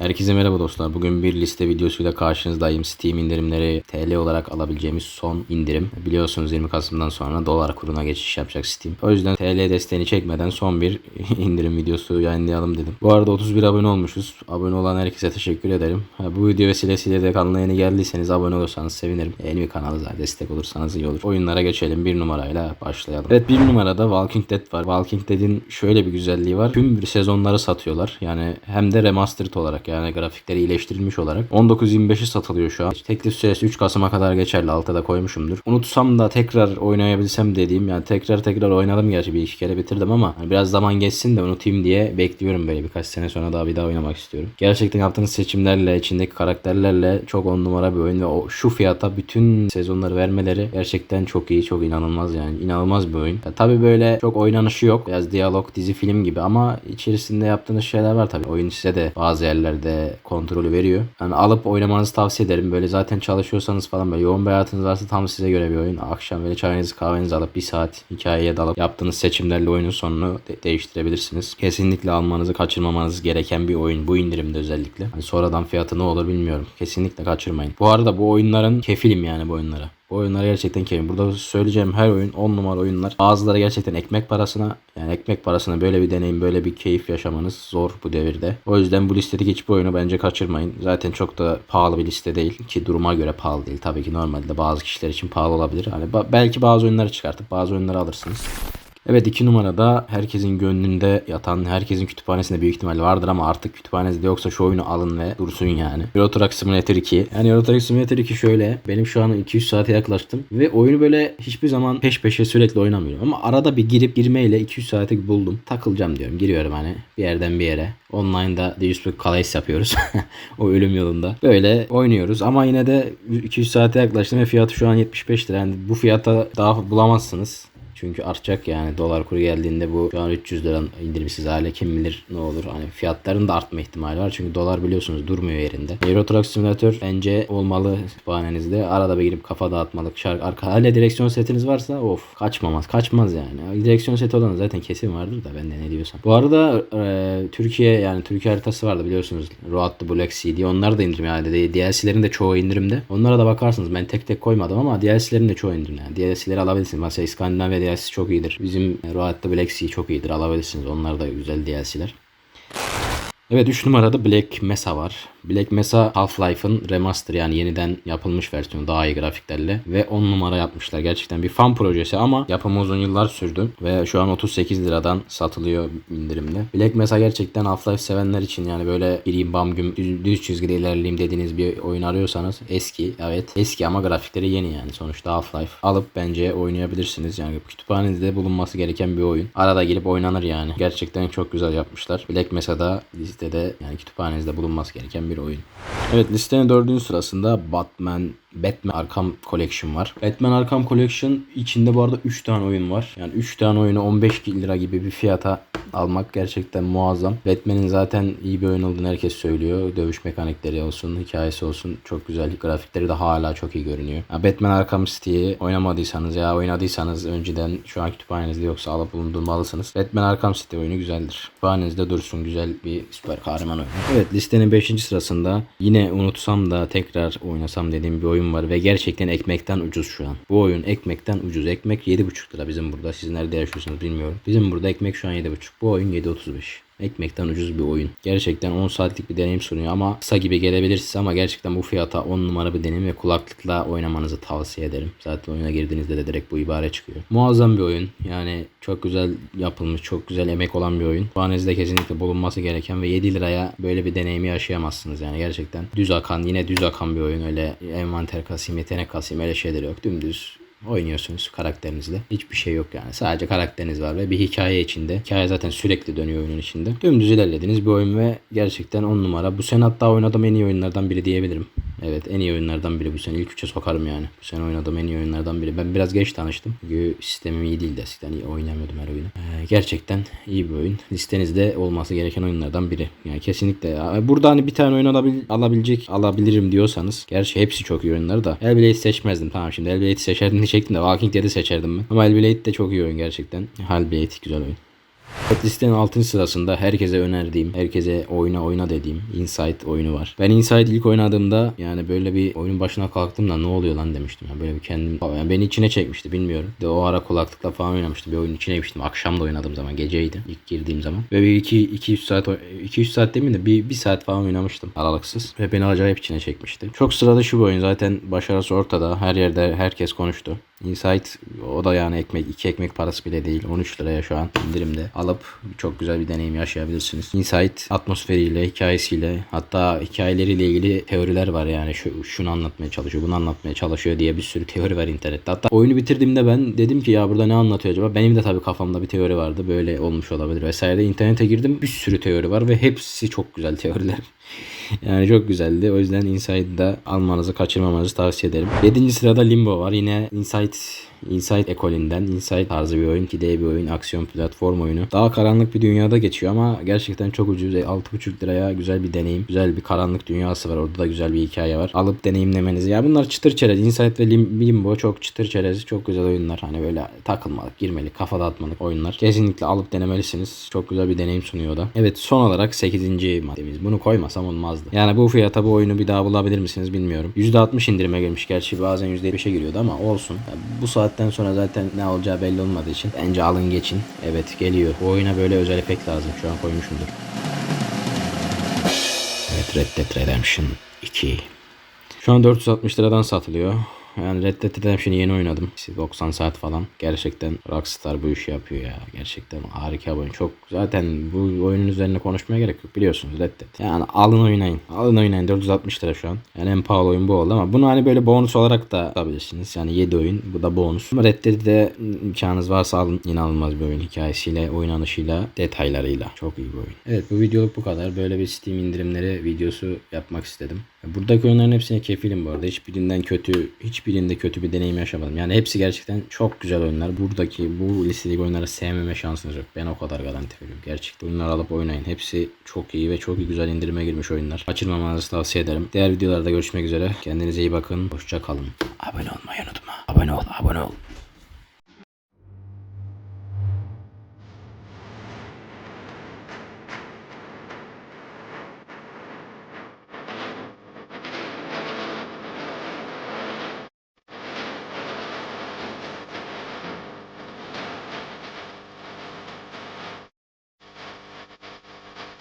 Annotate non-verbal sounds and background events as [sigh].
Herkese merhaba dostlar. Bugün bir liste videosuyla karşınızdayım. Steam indirimleri TL olarak alabileceğimiz son indirim. Biliyorsunuz 20 Kasım'dan sonra dolar kuruna geçiş yapacak Steam. O yüzden TL desteğini çekmeden son bir [laughs] indirim videosu yayınlayalım dedim. Bu arada 31 abone olmuşuz. Abone olan herkese teşekkür ederim. Bu video vesilesiyle de kanala yeni geldiyseniz abone olursanız sevinirim. Yeni bir kanalımıza destek olursanız iyi olur. Oyunlara geçelim. Bir numarayla başlayalım. Evet bir numarada Walking Dead var. Walking Dead'in şöyle bir güzelliği var. Tüm sezonları satıyorlar. Yani hem de remastered olarak yani grafikleri iyileştirilmiş olarak 19.25'i satılıyor şu an. Teklif süresi 3 Kasım'a kadar geçerli. Altta da koymuşumdur. Unutsam da tekrar oynayabilsem dediğim yani tekrar tekrar oynadım gerçi bir iki kere bitirdim ama hani biraz zaman geçsin de unutayım diye bekliyorum böyle birkaç sene sonra daha bir daha oynamak istiyorum. Gerçekten yaptığınız seçimlerle içindeki karakterlerle çok on numara bir oyun ve o şu fiyata bütün sezonları vermeleri gerçekten çok iyi çok inanılmaz yani inanılmaz bir oyun. Ya, tabii böyle çok oynanışı yok. Biraz diyalog dizi film gibi ama içerisinde yaptığınız şeyler var tabii. Oyun size de bazı yerlerde kontrolü veriyor. Yani alıp oynamanızı tavsiye ederim. Böyle zaten çalışıyorsanız falan böyle yoğun bir hayatınız varsa tam size göre bir oyun. Akşam böyle çayınızı kahvenizi alıp bir saat hikayeye dalıp yaptığınız seçimlerle oyunun sonunu de- değiştirebilirsiniz. Kesinlikle almanızı kaçırmamanız gereken bir oyun. Bu indirimde özellikle. Hani sonradan fiyatı ne olur bilmiyorum. Kesinlikle kaçırmayın. Bu arada bu oyunların kefilim yani bu oyunlara. Bu oyunlar gerçekten keyifli. Burada söyleyeceğim her oyun 10 numara oyunlar. Bazıları gerçekten ekmek parasına yani ekmek parasına böyle bir deneyim böyle bir keyif yaşamanız zor bu devirde. O yüzden bu listedeki hiçbir oyunu bence kaçırmayın. Zaten çok da pahalı bir liste değil. Ki duruma göre pahalı değil. Tabii ki normalde bazı kişiler için pahalı olabilir. Hani ba- belki bazı oyunları çıkartıp bazı oyunları alırsınız. Evet iki numarada herkesin gönlünde yatan, herkesin kütüphanesinde büyük ihtimalle vardır ama artık kütüphanenizde yoksa şu oyunu alın ve dursun yani. Euro Truck Simulator 2. Yani Euro Truck Simulator 2 şöyle. Benim şu an 200 saate yaklaştım. Ve oyunu böyle hiçbir zaman peş peşe sürekli oynamıyorum. Ama arada bir girip girmeyle 200 saate buldum. Takılacağım diyorum. Giriyorum hani bir yerden bir yere. Online'da Deus Calais yapıyoruz. [laughs] o ölüm yolunda. Böyle oynuyoruz ama yine de 200 saate yaklaştım ve fiyatı şu an 75 lira. Yani bu fiyata daha bulamazsınız. Çünkü artacak yani dolar kuru geldiğinde bu şu an 300 lira indirimsiz hale kim bilir ne olur. Hani fiyatların da artma ihtimali var. Çünkü dolar biliyorsunuz durmuyor yerinde. Euro Truck Simulator bence olmalı kütüphanenizde. Arada bir girip kafa dağıtmalık şarkı arka. Hala direksiyon setiniz varsa of kaçmamaz. Kaçmaz yani. Direksiyon seti olan zaten kesin vardır da ben de ne diyorsam. Bu arada e, Türkiye yani Türkiye haritası vardı biliyorsunuz. Road to Black Sea. Onlar da indirim yani. DLC'lerin de çoğu indirimde. Onlara da bakarsınız. Ben tek tek koymadım ama DLC'lerin de çoğu indirimde. Yani DLC'leri alabilirsiniz. Mesela İskandinavya DLC'si çok iyidir. Bizim Road to Black Sea çok iyidir. Alabilirsiniz. Onlar da güzel DLC'ler. Evet 3 numarada Black Mesa var. Black Mesa Half-Life'ın remaster yani yeniden yapılmış versiyonu daha iyi grafiklerle ve 10 numara yapmışlar. Gerçekten bir fan projesi ama yapımı uzun yıllar sürdü ve şu an 38 liradan satılıyor indirimde. Black Mesa gerçekten Half-Life sevenler için yani böyle gireyim bam güm düz, çizgide ilerleyeyim dediğiniz bir oyun arıyorsanız eski evet eski ama grafikleri yeni yani sonuçta Half-Life alıp bence oynayabilirsiniz. Yani kütüphanenizde bulunması gereken bir oyun. Arada gelip oynanır yani. Gerçekten çok güzel yapmışlar. Black Mesa'da listede yani kütüphanenizde bulunması gereken bir oyun. Evet listenin dördüncü sırasında Batman Batman Arkham Collection var. Batman Arkham Collection içinde bu arada 3 tane oyun var. Yani 3 tane oyunu 15 lira gibi bir fiyata almak gerçekten muazzam. Batman'in zaten iyi bir oyun olduğunu herkes söylüyor. Dövüş mekanikleri olsun, hikayesi olsun çok güzel. Grafikleri de hala çok iyi görünüyor. Ya Batman Arkham City'yi oynamadıysanız ya oynadıysanız önceden şu an kütüphanenizde yoksa alıp bulundurmalısınız. Batman Arkham City oyunu güzeldir. Kütüphanenizde dursun güzel bir süper kahraman oyunu. Evet listenin 5. sırasında yine unutsam da tekrar oynasam dediğim bir oyun var ve gerçekten ekmekten ucuz şu an. Bu oyun ekmekten ucuz. Ekmek 7,5 lira bizim burada. Siz nerede yaşıyorsunuz bilmiyorum. Bizim burada ekmek şu an 7,5. Bu oyun 7.35. Ekmekten ucuz bir oyun. Gerçekten 10 saatlik bir deneyim sunuyor ama kısa gibi gelebilir size ama gerçekten bu fiyata 10 numara bir deneyim ve kulaklıkla oynamanızı tavsiye ederim. Zaten oyuna girdiğinizde de direkt bu ibare çıkıyor. Muazzam bir oyun. Yani çok güzel yapılmış, çok güzel emek olan bir oyun. Kütüphanenizde kesinlikle bulunması gereken ve 7 liraya böyle bir deneyimi yaşayamazsınız yani gerçekten. Düz akan, yine düz akan bir oyun. Öyle envanter kasayım, yetenek kasayım öyle şeyler yok. Dümdüz oynuyorsunuz karakterinizle. Hiçbir şey yok yani. Sadece karakteriniz var ve bir hikaye içinde. Hikaye zaten sürekli dönüyor oyunun içinde. Dümdüz ilerlediğiniz bir oyun ve gerçekten 10 numara. Bu sene hatta oynadığım en iyi oyunlardan biri diyebilirim. Evet en iyi oyunlardan biri bu sene. İlk üçe sokarım yani. Bu sene oynadığım en iyi oyunlardan biri. Ben biraz geç tanıştım. Çünkü sistemim iyi değildi eskiden. iyi oynamıyordum her oyunu. Ee, gerçekten iyi bir oyun. Listenizde olması gereken oyunlardan biri. Yani kesinlikle. Burada hani bir tane oyun alabil, alabilecek alabilirim diyorsanız. Gerçi hepsi çok iyi oyunlar da. Hellblade seçmezdim. Tamam şimdi Hellblade'i seçerdim diyecektim de Walking Dead'i seçerdim ben. Ama Hellblade de çok iyi oyun gerçekten. Hellblade güzel oyun. Evet, listenin 6. sırasında herkese önerdiğim, herkese oyna oyna dediğim Inside oyunu var. Ben Inside ilk oynadığımda yani böyle bir oyunun başına kalktığımda ne oluyor lan demiştim. Yani böyle bir kendim yani beni içine çekmişti bilmiyorum. De o ara kulaklıkla falan oynamıştım. Bir oyunun içine girmiştim. Akşam da oynadığım zaman geceydi ilk girdiğim zaman. Ve bir 2 2 3 saat 2 3 saat demeyeyim de bir, bir saat falan oynamıştım aralıksız. Ve beni acayip içine çekmişti. Çok sırada şu bir oyun zaten başarısı ortada. Her yerde herkes konuştu. Insight o da yani ekmek iki ekmek parası bile değil 13 liraya şu an indirimde alıp çok güzel bir deneyim yaşayabilirsiniz. Insight atmosferiyle hikayesiyle hatta hikayeleriyle ilgili teoriler var yani şu şunu anlatmaya çalışıyor bunu anlatmaya çalışıyor diye bir sürü teori var internette. Hatta oyunu bitirdiğimde ben dedim ki ya burada ne anlatıyor acaba? Benim de tabii kafamda bir teori vardı böyle olmuş olabilir vesaire. İnternete girdim bir sürü teori var ve hepsi çok güzel teoriler. [laughs] [laughs] Yani çok güzeldi. O yüzden Inside'ı da almanızı kaçırmamanızı tavsiye ederim. 7. sırada Limbo var. Yine Inside Inside ekolünden Inside tarzı bir oyun ki de bir oyun aksiyon platform oyunu. Daha karanlık bir dünyada geçiyor ama gerçekten çok ucuz. 6,5 liraya güzel bir deneyim. Güzel bir karanlık dünyası var. Orada da güzel bir hikaye var. Alıp deneyimlemenizi. Ya bunlar çıtır çerez. Inside ve Lim- Limbo çok çıtır çerez. Çok güzel oyunlar. Hani böyle takılmalık, girmelik, kafa dağıtmalık oyunlar. Kesinlikle alıp denemelisiniz. Çok güzel bir deneyim sunuyor da. Evet son olarak 8. maddemiz. Bunu koymasam olmazdı. Yani bu fiyata bu oyunu bir daha bulabilir misiniz bilmiyorum. %60 indirime girmiş. Gerçi bazen %5'e giriyordu ama olsun. Ya bu saatten sonra zaten ne olacağı belli olmadığı için bence alın geçin. Evet geliyor. Bu oyuna böyle özel efekt lazım. Şu an koymuşumdur. Evet Red Dead Redemption 2. Şu an 460 liradan satılıyor. Yani Red Dead Redemption'ı yeni oynadım. İşte 90 saat falan. Gerçekten Rockstar bu işi yapıyor ya. Gerçekten harika bir oyun. Çok zaten bu oyunun üzerine konuşmaya gerek yok. Biliyorsunuz Red Dead. Yani alın oynayın. Alın oynayın. 460 lira şu an. Yani en pahalı oyun bu oldu ama bunu hani böyle bonus olarak da alabilirsiniz. Yani 7 oyun. Bu da bonus. Ama Red Dead'de imkanınız varsa alın. İnanılmaz bir oyun. Hikayesiyle, oynanışıyla, detaylarıyla. Çok iyi bir oyun. Evet bu videoluk bu kadar. Böyle bir Steam indirimleri videosu yapmak istedim. Buradaki oyunların hepsine kefilim bu arada. Hiçbirinden kötü, hiçbirinde kötü bir deneyim yaşamadım. Yani hepsi gerçekten çok güzel oyunlar. Buradaki bu listedeki oyunları sevmeme şansınız yok. Ben o kadar garanti veriyorum. Gerçekten oyunları alıp oynayın. Hepsi çok iyi ve çok güzel indirime girmiş oyunlar. Kaçırmamanızı tavsiye ederim. Diğer videolarda görüşmek üzere. Kendinize iyi bakın. Hoşça kalın. Abone olmayı unutma. Abone ol, abone ol.